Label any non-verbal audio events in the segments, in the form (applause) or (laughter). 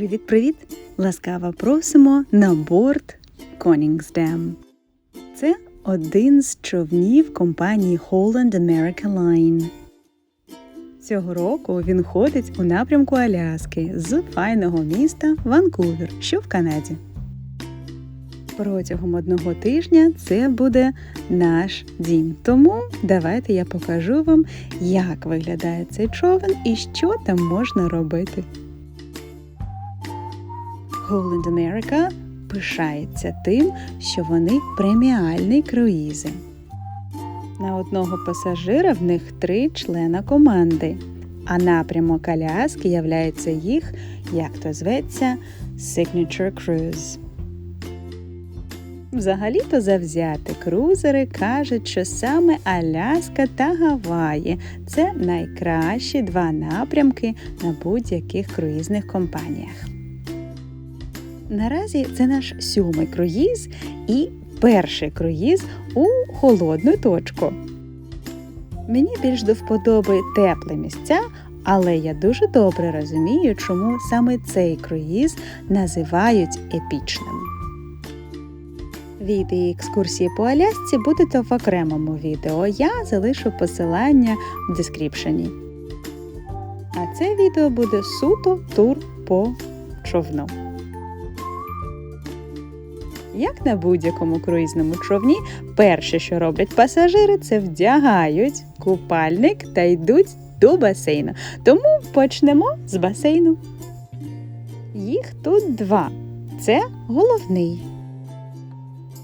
Привіт-привіт! Ласкаво просимо на борт Koningsdam. Це один з човнів компанії Holland America Line. Цього року він ходить у напрямку Аляски з файного міста Ванкувер, що в Канаді. Протягом одного тижня це буде наш дім. Тому давайте я покажу вам, як виглядає цей човен і що там можна робити. Holland America пишається тим, що вони преміальні круїзи. На одного пасажира в них три члена команди, а напрямок Аляски являється їх, як то зветься, Signature Cruise. Взагалі-то завзяти крузери кажуть, що саме Аляска та Гаваї це найкращі два напрямки на будь-яких круїзних компаніях. Наразі це наш сьомий круїз і перший круїз у холодну точку. Мені більш до вподоби теплі місця, але я дуже добре розумію, чому саме цей круїз називають епічним. Відео екскурсії по Алясці будуть в окремому відео. Я залишу посилання в дескріпшені. А це відео буде суто тур по човну. Як на будь-якому круїзному човні, перше, що роблять пасажири, це вдягають купальник та йдуть до басейну. Тому почнемо з басейну. Їх тут два. Це головний.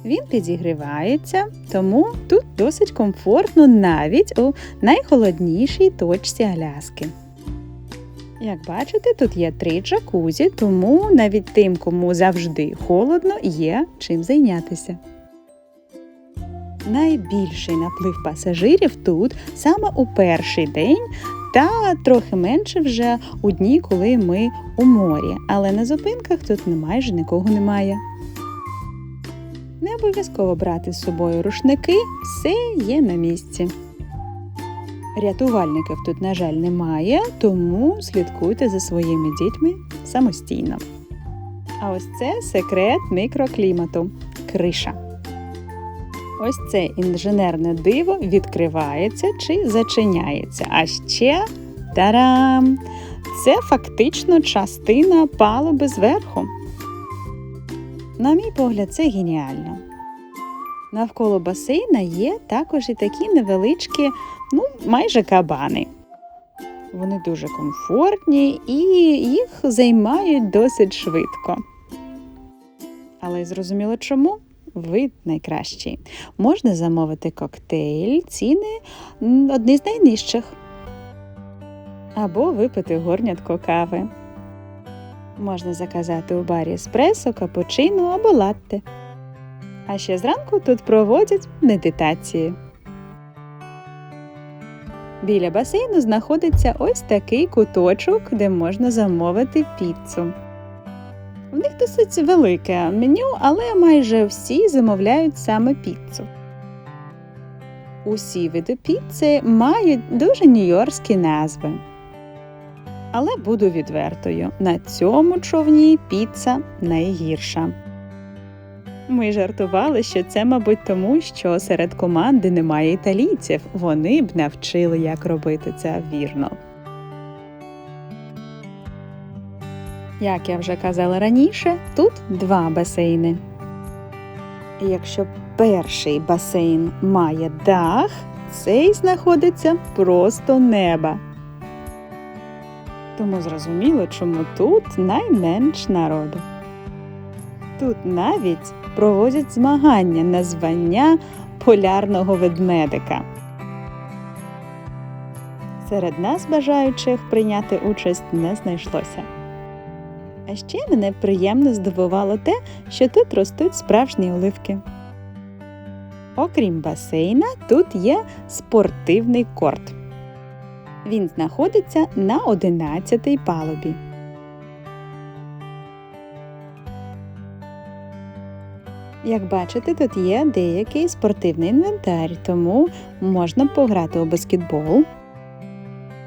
Він підігрівається, тому тут досить комфортно навіть у найхолоднішій точці Аляски. Як бачите, тут є три джакузі, тому навіть тим, кому завжди холодно, є чим зайнятися. Найбільший наплив пасажирів тут саме у перший день, та трохи менше вже у дні, коли ми у морі, але на зупинках тут майже нікого немає. Не обов'язково брати з собою рушники, все є на місці. Рятувальників тут, на жаль, немає, тому слідкуйте за своїми дітьми самостійно. А ось це секрет мікроклімату криша. Ось це інженерне диво відкривається чи зачиняється. А ще тарам! Це фактично частина палуби зверху. На мій погляд, це геніально. Навколо басейна є також і такі невеличкі, ну, майже кабани. Вони дуже комфортні і їх займають досить швидко. Але зрозуміло чому? Вид найкращий. Можна замовити коктейль, ціни одні з найнижчих. Або випити горнятко кави. Можна заказати у барі еспресо, капучино або латте. А ще зранку тут проводять медитації. Біля басейну знаходиться ось такий куточок, де можна замовити піцу. В них досить велике меню, але майже всі замовляють саме піцу. Усі види піци мають дуже нью-йоркські назви. Але буду відвертою: на цьому човні піца найгірша. Ми жартували, що це, мабуть, тому, що серед команди немає італійців. Вони б навчили, як робити це вірно. Як я вже казала раніше, тут два басейни. Якщо перший басейн має дах, цей знаходиться просто неба. Тому зрозуміло, чому тут найменш народу. Тут навіть проводять змагання на звання полярного ведмедика. Серед нас бажаючих прийняти участь не знайшлося. А ще мене приємно здивувало те, що тут ростуть справжні оливки. Окрім басейна, тут є спортивний корт. Він знаходиться на 11-й палубі. Як бачите, тут є деякий спортивний інвентар, тому можна пограти у баскетбол.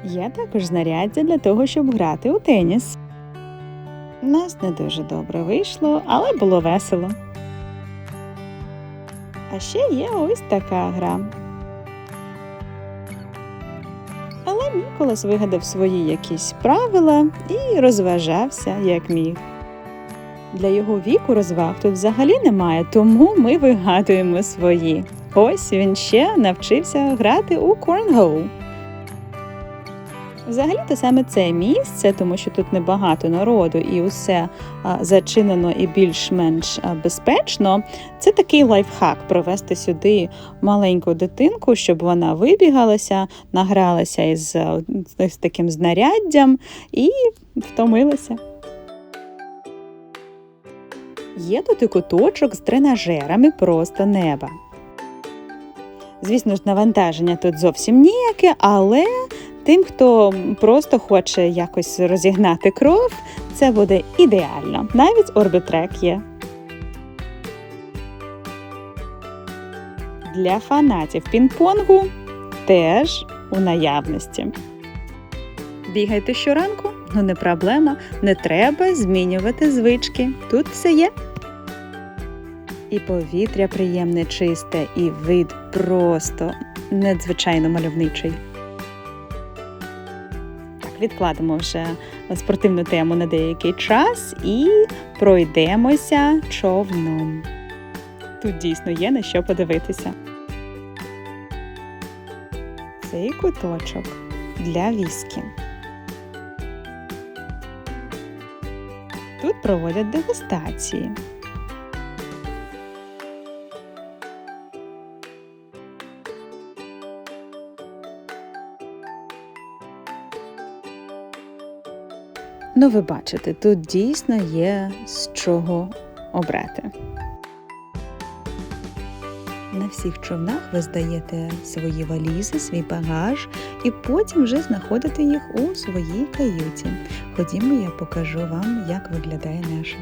Є також знаряддя для того, щоб грати у теніс. У нас не дуже добре вийшло, але було весело. А ще є ось така гра. Але Ніколас вигадав свої якісь правила і розважався як міг. Для його віку розваг тут взагалі немає, тому ми вигадуємо свої. Ось він ще навчився грати у Cornhole. Взагалі-то саме це місце, тому що тут небагато народу і усе зачинено і більш-менш безпечно. Це такий лайфхак провести сюди маленьку дитинку, щоб вона вибігалася, награлася із, а, з таким знаряддям і втомилася. Є тут і куточок з тренажерами просто неба. Звісно ж, навантаження тут зовсім ніяке, але тим, хто просто хоче якось розігнати кров, це буде ідеально. Навіть орбітрек є. Для фанатів пінг-понгу теж у наявності. Бігайте щоранку? Ну не проблема, не треба змінювати звички. Тут все є. І повітря приємне, чисте, і вид просто надзвичайно мальовничий. Так, відкладемо вже спортивну тему на деякий час і пройдемося човном. Тут дійсно є на що подивитися. Цей куточок для віскі. Тут проводять дегустації. Ну, ви бачите, тут дійсно є з чого обрати. На всіх човнах ви здаєте свої валізи, свій багаж, і потім вже знаходите їх у своїй каюті. Ходімо, я покажу вам, як виглядає наша.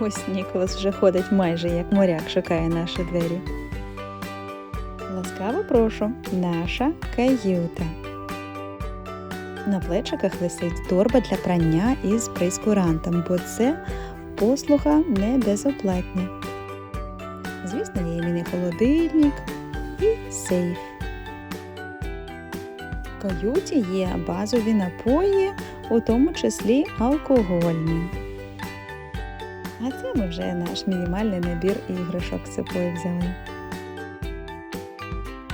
Ось Ніколас вже ходить майже як моряк, шукає наші двері. Ласкаво прошу, наша каюта. На плечиках висить торба для прання із прейскурантом, бо це послуга не безоплатна. Звісно, є міні-холодильник і сейф. В каюті є базові напої, у тому числі алкогольні. А це ми вже наш мінімальний набір іграшок з собою взяли.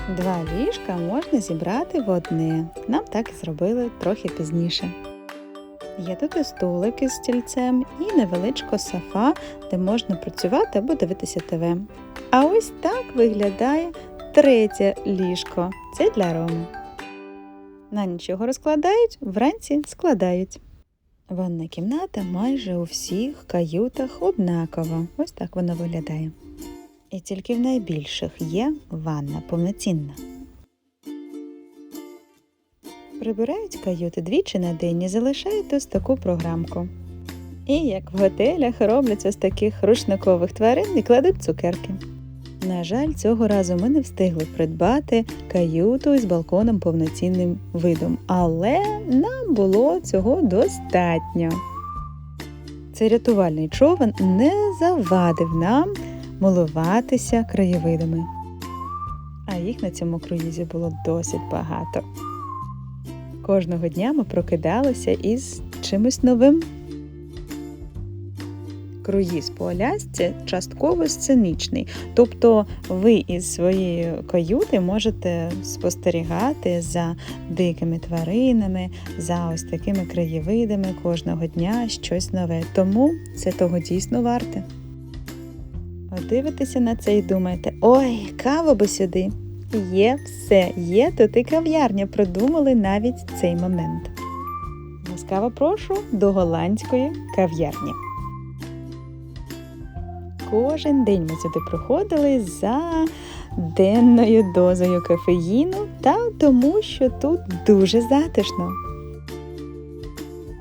Два ліжка можна зібрати в одне. Нам так і зробили трохи пізніше. Є тут і столик із стільцем, і невеличка софа, де можна працювати або дивитися ТВ. А ось так виглядає третє ліжко. Це для Роми. На нічого розкладають, вранці складають. Ванна кімната майже у всіх каютах однакова. Ось так вона виглядає. І тільки в найбільших є ванна повноцінна. Прибирають каюти двічі на день і залишають ось таку програмку. І як в готелях роблять ось таких рушникових тварин і кладуть цукерки. На жаль, цього разу ми не встигли придбати каюту з балконом повноцінним видом, але нам було цього достатньо. Цей рятувальний човен не завадив нам милуватися краєвидами. А їх на цьому круїзі було досить багато. Кожного дня ми прокидалися із чимось новим. Круїз по Алясці частково сценічний, тобто ви із своєї каюти можете спостерігати за дикими тваринами, за ось такими краєвидами кожного дня щось нове. Тому це того дійсно варте. Ви дивитеся на це і думаєте, ой, каву би сюди. Є все, є тут і кав'ярня, продумали навіть цей момент. Ласкаво прошу до голландської кав'ярні. Кожен день ми сюди приходили за денною дозою кофеїну та тому, що тут дуже затишно.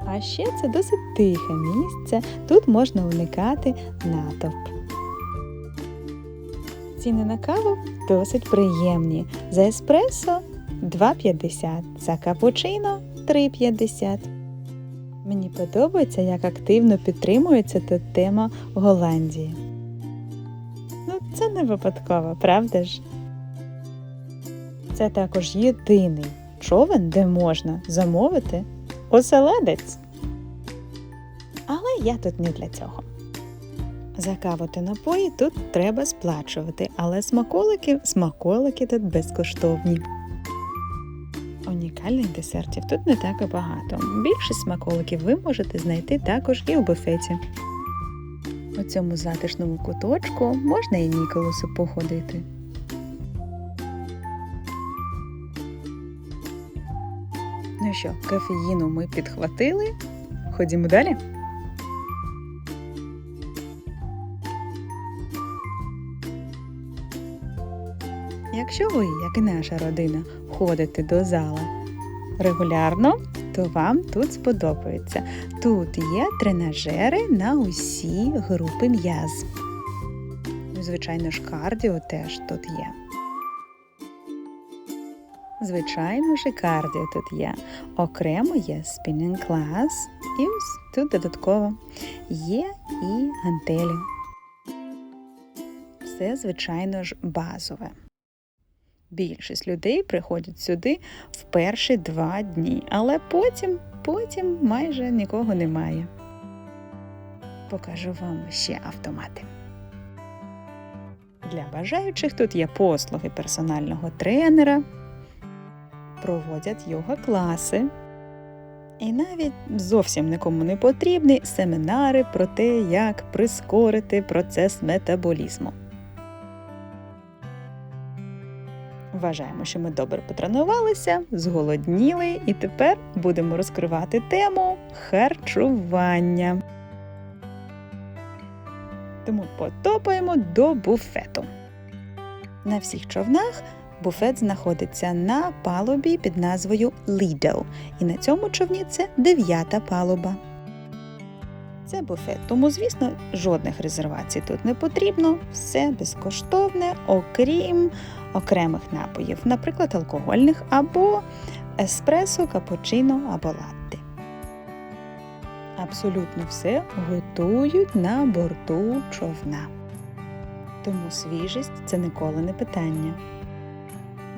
А ще це досить тихе місце, тут можна уникати натовп. Ціни на каву досить приємні. За еспресо 2,50, за капучино 3,50. Мені подобається, як активно підтримується тут тема Голландії. Ну, це не випадково, правда ж? Це також єдиний човен, де можна замовити оселедець. Але я тут не для цього. За каву та напої тут треба сплачувати, але смаколики, смаколики тут безкоштовні. Унікальних десертів тут не так і багато. Більшість смаколиків ви можете знайти також і у буфеті. У цьому затишному куточку можна і Ніколасу походити. Ну що, кофеїну ми підхватили. Ходімо далі. Якщо ви, як і наша родина, ходите до зала регулярно, то вам тут сподобається. Тут є тренажери на усі групи м'яз. Ну, Звичайно ж, кардіо теж тут є. Звичайно ж, і кардіо тут є. Окремо є спінінг клас, і ось тут додатково є і гантелі. Все, звичайно ж, базове. Більшість людей приходять сюди в перші два дні, але потім, потім майже нікого немає. Покажу вам ще автомати. Для бажаючих тут є послуги персонального тренера, проводять йога-класи. І навіть зовсім нікому не потрібні семінари про те, як прискорити процес метаболізму. Вважаємо, що ми добре потренувалися, зголодніли, і тепер будемо розкривати тему харчування. Тому потопаємо до буфету. На всіх човнах буфет знаходиться на палубі під назвою Lido, і на цьому човні це дев'ята палуба. Це буфет, тому, звісно, жодних резервацій тут не потрібно, все безкоштовне, окрім окремих напоїв, наприклад, алкогольних або еспресо, капучино або латте. Абсолютно все готують на борту човна. Тому свіжість це ніколи не питання.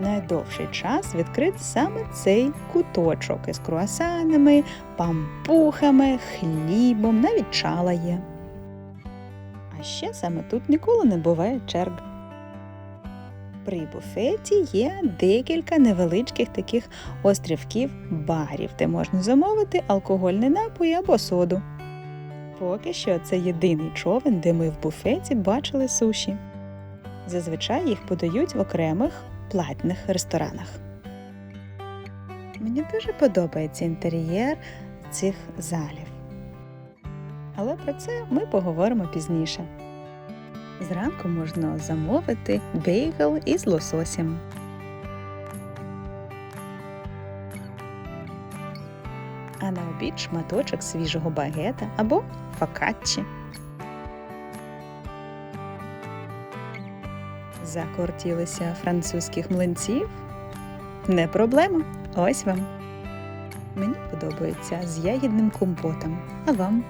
Найдовший час відкрит саме цей куточок із круасанами, пампухами, хлібом, навіть чала є. А ще саме тут ніколи не буває черг. При буфеті є декілька невеличких таких острівків барів, де можна замовити алкогольний напій або соду. Поки що це єдиний човен, де ми в буфеті бачили суші. Зазвичай їх подають в окремих платних ресторанах. Мені дуже подобається інтер'єр цих залів. Але про це ми поговоримо пізніше. Зранку можна замовити бейгл із лососем. А на обід шматочок свіжого багета або фокаччі. Закортілися французьких млинців? Не проблема. Ось вам. Мені подобається з ягідним компотом. А вам?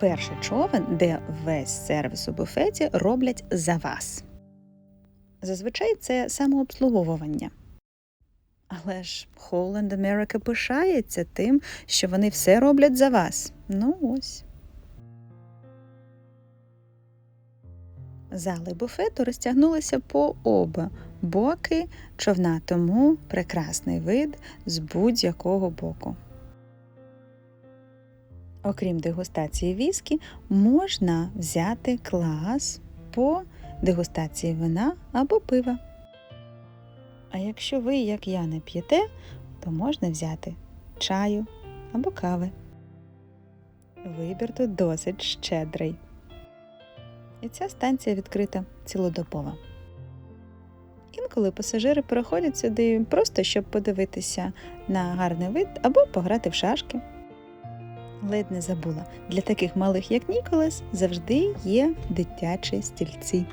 Перший човен, де весь сервіс у буфеті роблять за вас. Зазвичай це самообслуговування. Але ж Holland America пишається тим, що вони все роблять за вас. Ну ось. Зали буфету розтягнулися по оба боки човна, тому прекрасний вид з будь-якого боку. Окрім дегустації віскі, можна взяти клас по дегустації вина або пива. А якщо ви, як я, не п'єте, то можна взяти чаю або кави. Вибір тут досить щедрий. І ця станція відкрита цілодобово. Інколи пасажири приходять сюди просто щоб подивитися на гарний вид або пограти в шашки. Ледь не забула, для таких малих, як Ніколас, завжди є дитячі стільці.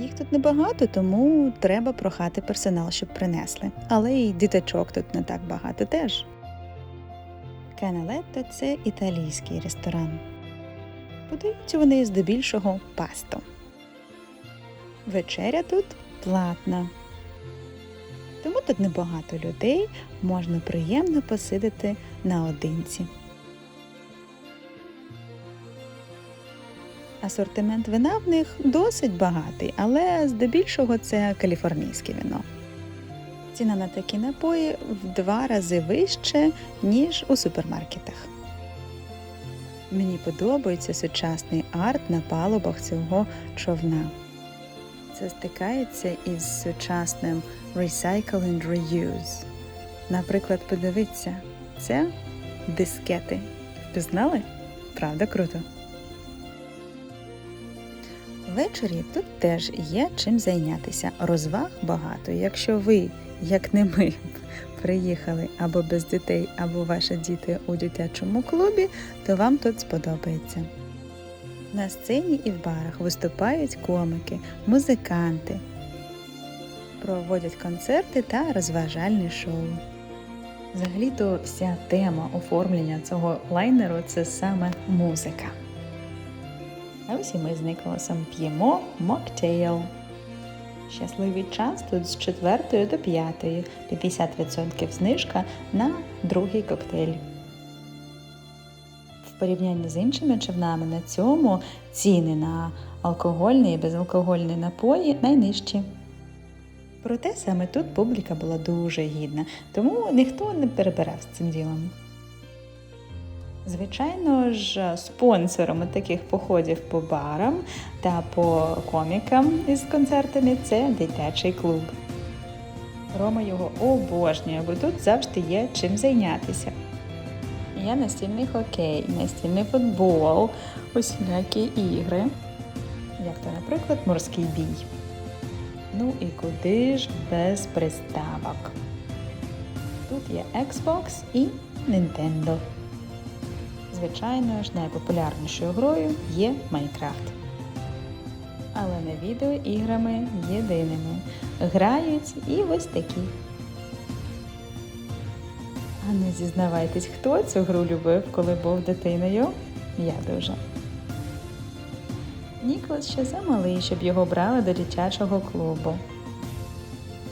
Їх тут небагато, тому треба прохати персонал, щоб принесли. Але й діточок тут не так багато теж. Каналетто це італійський ресторан. Подають вони здебільшого пасту. Вечеря тут платна. Тому тут небагато людей, можна приємно посидити наодинці. Асортимент вина в них досить багатий, але здебільшого це каліфорнійське вино. Ціна на такі напої в два рази вище, ніж у супермаркетах. Мені подобається сучасний арт на палубах цього човна. Це стикається із сучасним Recycle and Reuse. Наприклад, подивіться, це дискети. Впізнали? Правда круто? Ввечері тут теж є чим зайнятися. Розваг багато. Якщо ви, як не ми, (laughs) приїхали або без дітей, або ваші діти у дитячому клубі, то вам тут сподобається. На сцені і в барах виступають комики, музиканти, проводять концерти та розважальні шоу. Взагалі-то вся тема оформлення цього лайнеру це саме музика. А ось і ми з Николасом п'ємо моктейл. Щасливий час тут з 4 до 5, 50% знижка на другий коктейль. В порівнянні з іншими човнами на цьому ціни на алкогольні і безалкогольні напої найнижчі. Проте саме тут публіка була дуже гідна, тому ніхто не перебирав з цим ділом. Звичайно ж, спонсорами таких походів по барам та по комікам із концертами це дитячий клуб. Рома його обожнює, бо тут завжди є чим зайнятися. Є настільний хокей, настільний футбол, усілякі ігри, як то, наприклад, морський бій. Ну і куди ж без приставок? Тут є Xbox і Nintendo. Звичайно ж, найпопулярнішою грою є Майнкрафт. Але не відеоіграми єдиними. Грають і ось такі. А не зізнавайтесь, хто цю гру любив, коли був дитиною? Я дуже. Ніколас ще замалий, щоб його брали до дитячого клубу.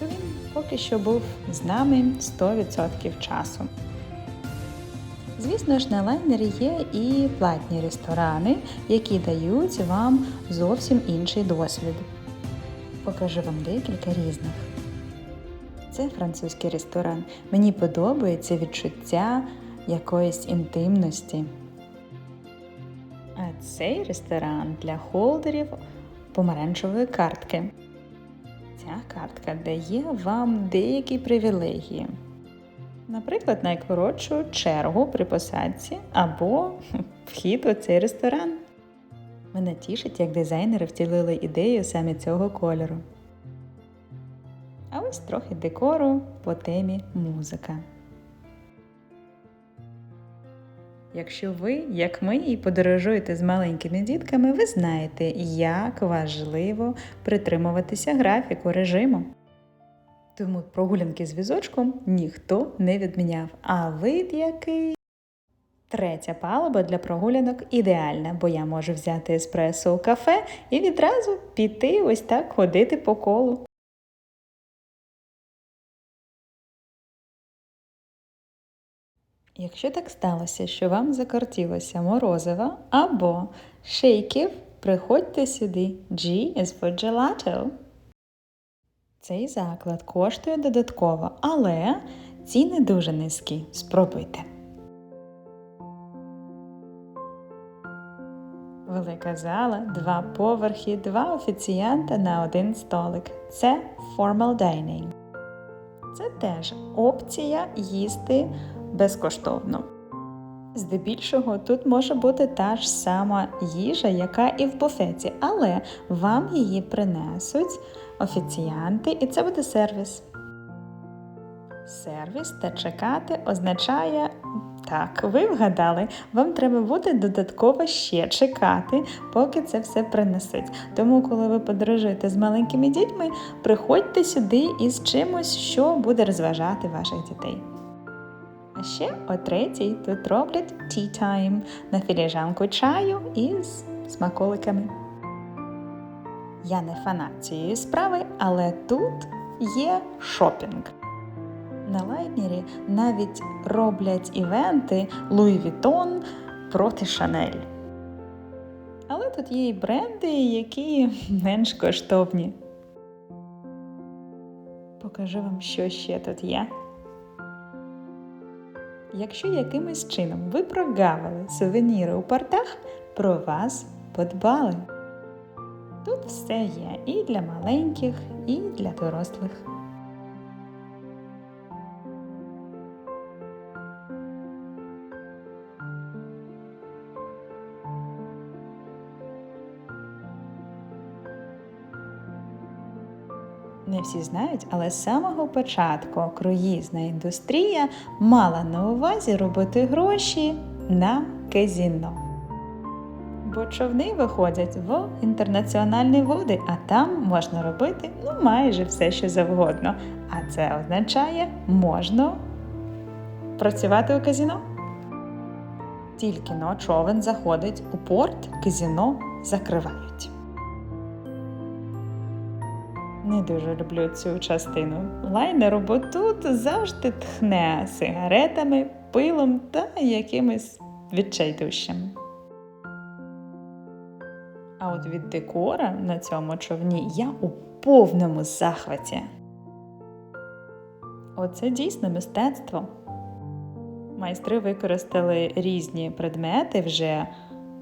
То він поки що був з нами 100% часу. Звісно ж, на лайнері є і платні ресторани, які дають вам зовсім інший досвід. Покажу вам декілька різних. Це французький ресторан. Мені подобається відчуття якоїсь інтимності. А цей ресторан для холдерів помаранчевої картки. Ця картка дає вам деякі привілегії. Наприклад, найкоротшу чергу при посадці або (laughs) вхід у цей ресторан. Мене тішить, як дизайнери втілили ідею саме цього кольору. А ось трохи декору по темі музика. Якщо ви, як ми, і подорожуєте з маленькими дітками, ви знаєте, як важливо притримуватися графіку режиму. Тому прогулянки з візочком ніхто не відміняв. А вид який? Третя палуба для прогулянок ідеальна, бо я можу взяти еспресо у кафе і відразу піти ось так ходити по колу. Якщо так сталося, що вам закортілося морозива або шейків, приходьте сюди. G is for gelato. Цей заклад коштує додатково, але ціни дуже низькі. Спробуйте. Велика зала, два поверхи, два офіціанта на один столик. Це formal dining. Це теж опція їсти безкоштовно. Здебільшого тут може бути та ж сама їжа, яка і в буфеті, але вам її принесуть офіціанти, і це буде сервіс. Сервіс та чекати означає так, ви вгадали, вам треба буде додатково ще чекати, поки це все принесуть. Тому, коли ви подорожуєте з маленькими дітьми, приходьте сюди із чимось, що буде розважати ваших дітей. А ще о третій тут роблять tea time на філіжанку чаю із смаколиками. Я не фанат цієї справи, але тут є шопінг. На лайнері навіть роблять івенти Louis Vuitton проти Chanel. Але тут є і бренди, які менш коштовні. Покажу вам, що ще тут є. Якщо якимось чином ви прогавили сувеніри у портах, про вас подбали. Тут все є і для маленьких, і для дорослих. Не всі знають, але з самого початку круїзна індустрія мала на увазі робити гроші на казіно. Човни виходять в інтернаціональні води, а там можна робити ну, майже все, що завгодно. А це означає, можна працювати у казіно. Тільки но човен заходить у порт, казіно закривають. Не дуже люблю цю частину лайнеру, бо тут завжди тхне сигаретами, пилом та якимись відчайдущами. А от від декора на цьому човні я у повному захваті. Оце дійсно мистецтво. Майстри використали різні предмети вже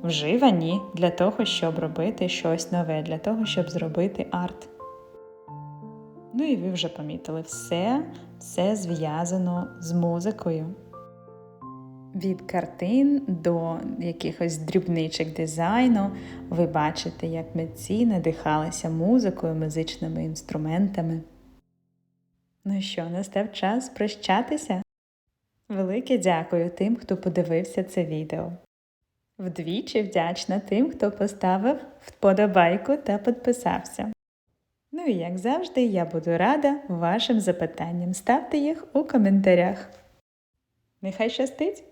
вживані для того, щоб робити щось нове, для того, щоб зробити арт. Ну і ви вже помітили, все, все зв'язано з музикою. Від картин до якихось дрібничок дизайну ви бачите, як митці надихалися музикою, музичними інструментами. Ну що, настав час прощатися? Велике дякую тим, хто подивився це відео. Вдвічі вдячна тим, хто поставив вподобайку та підписався. Ну і як завжди, я буду рада вашим запитанням. Ставте їх у коментарях. Нехай щастить!